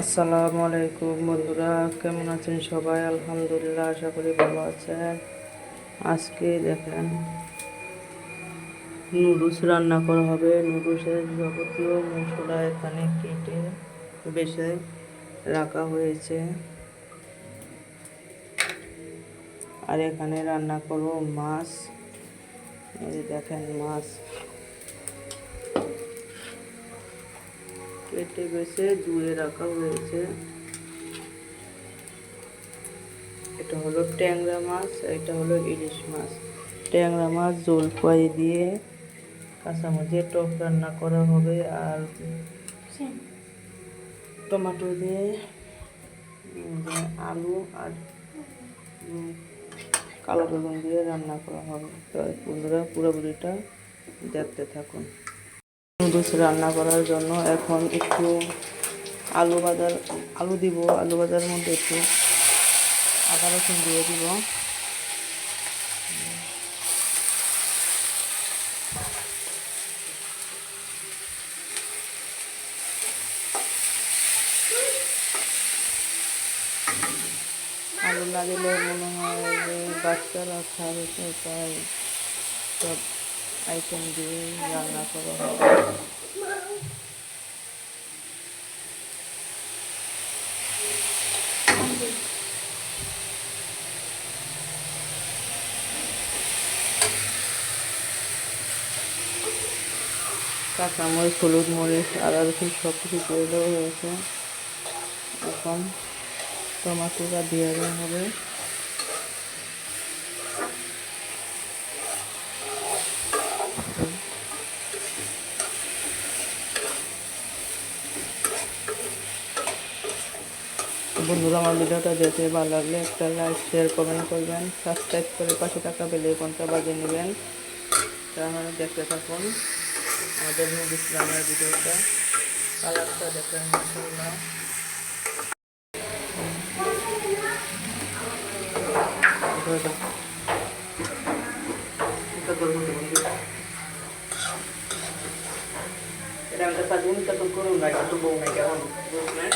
আসসালামু আলাইকুম বন্ধুরা, কেমন আছেন সবাই? আলহামদুলিল্লাহ, আশা করি ভালো আছেন। আজকে দেখেন, নুডলস রান্না করা হবে। নুডলসের যাবতীয় মশলা এখানে কেটে বেছে রাখা হয়েছে। আর এখানে রান্না করব মাছ। এই দেখেন মাছ। কেটে বেছে ধুয়ে রাখা হয়েছে। এটা হলো ট্যাংরা মাছ এটা হলো ইলিশ মাছ। ট্যাংরা মাছ জলপাই দিয়ে কাঁচামরিচের টক রান্না করা হবে আর টমেটো দিয়ে আলু আর কালো বেগুন দিয়ে রান্না করা হবে। তো বন্ধুরা পুরোপুরিটা দেখতে থাকুন। নুডলস রান্না করার জন্য এখন একটু আলু বাজার, আলু দিব, আলু বাজার মধ্যে একটু আদা রসুন দিয়ে দিব। আলু দিলে মনে হয় যে বাচ্চারা খাবে তো তাই সব আইটেম দিয়ে রান্না করা হবে কাঁচামরিচ হলুদ মরিচ, আদা, রসুন সব কিছু দিয়ে দেওয়া হয়েছে। এখন টমাটোটা দিয়ে দেওয়া হবে। বন্ধুরা, আমার ভিডিওটা দেখে ভালো লাগলে একটা লাইক শেয়ার কমেন্ট করবেন। সাবস্ক্রাইব করে পাশে টাকা পেলে কোনটা বাজিয়ে নেবেন। তাহলে দেখতে থাকুন আমাদের মুভিস রান্নার ভিডিওটা। কালারটা দেখেন মাসাল্লাহ এটা আমাদের কাজ উনি তো করুন, না তো বউ নাই, কেমন? বুঝলেন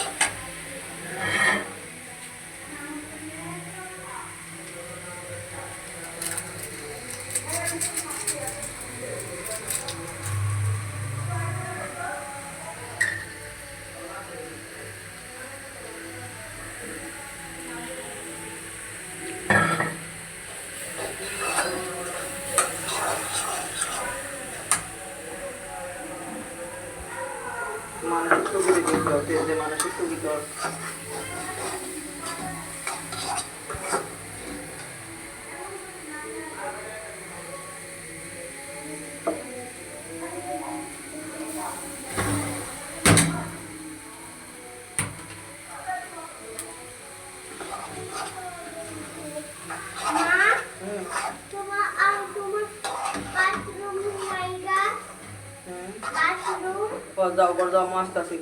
মানসিক স্থগিত দিতে হবে যে মানসিক স্থগিত দাও কর দাও মাছ আছে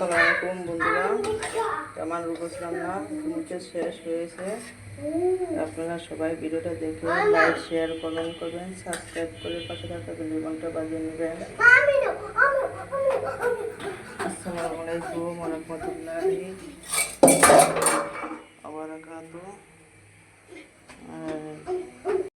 আসসালামু আলাইকুম বন্ধুরা। আমার রুবস রান্না মুখে শেষ হয়েছে। আপনারা সবাই ভিডিওটা দেখে লাইক, শেয়ার, কমেন্ট করবেন, সাবস্ক্রাইব করে পাশে থাকা ঘণ্টা বাজিয়ে নেবেন। আসসালামু আলাইকুম রহমতুল্লাহি আবার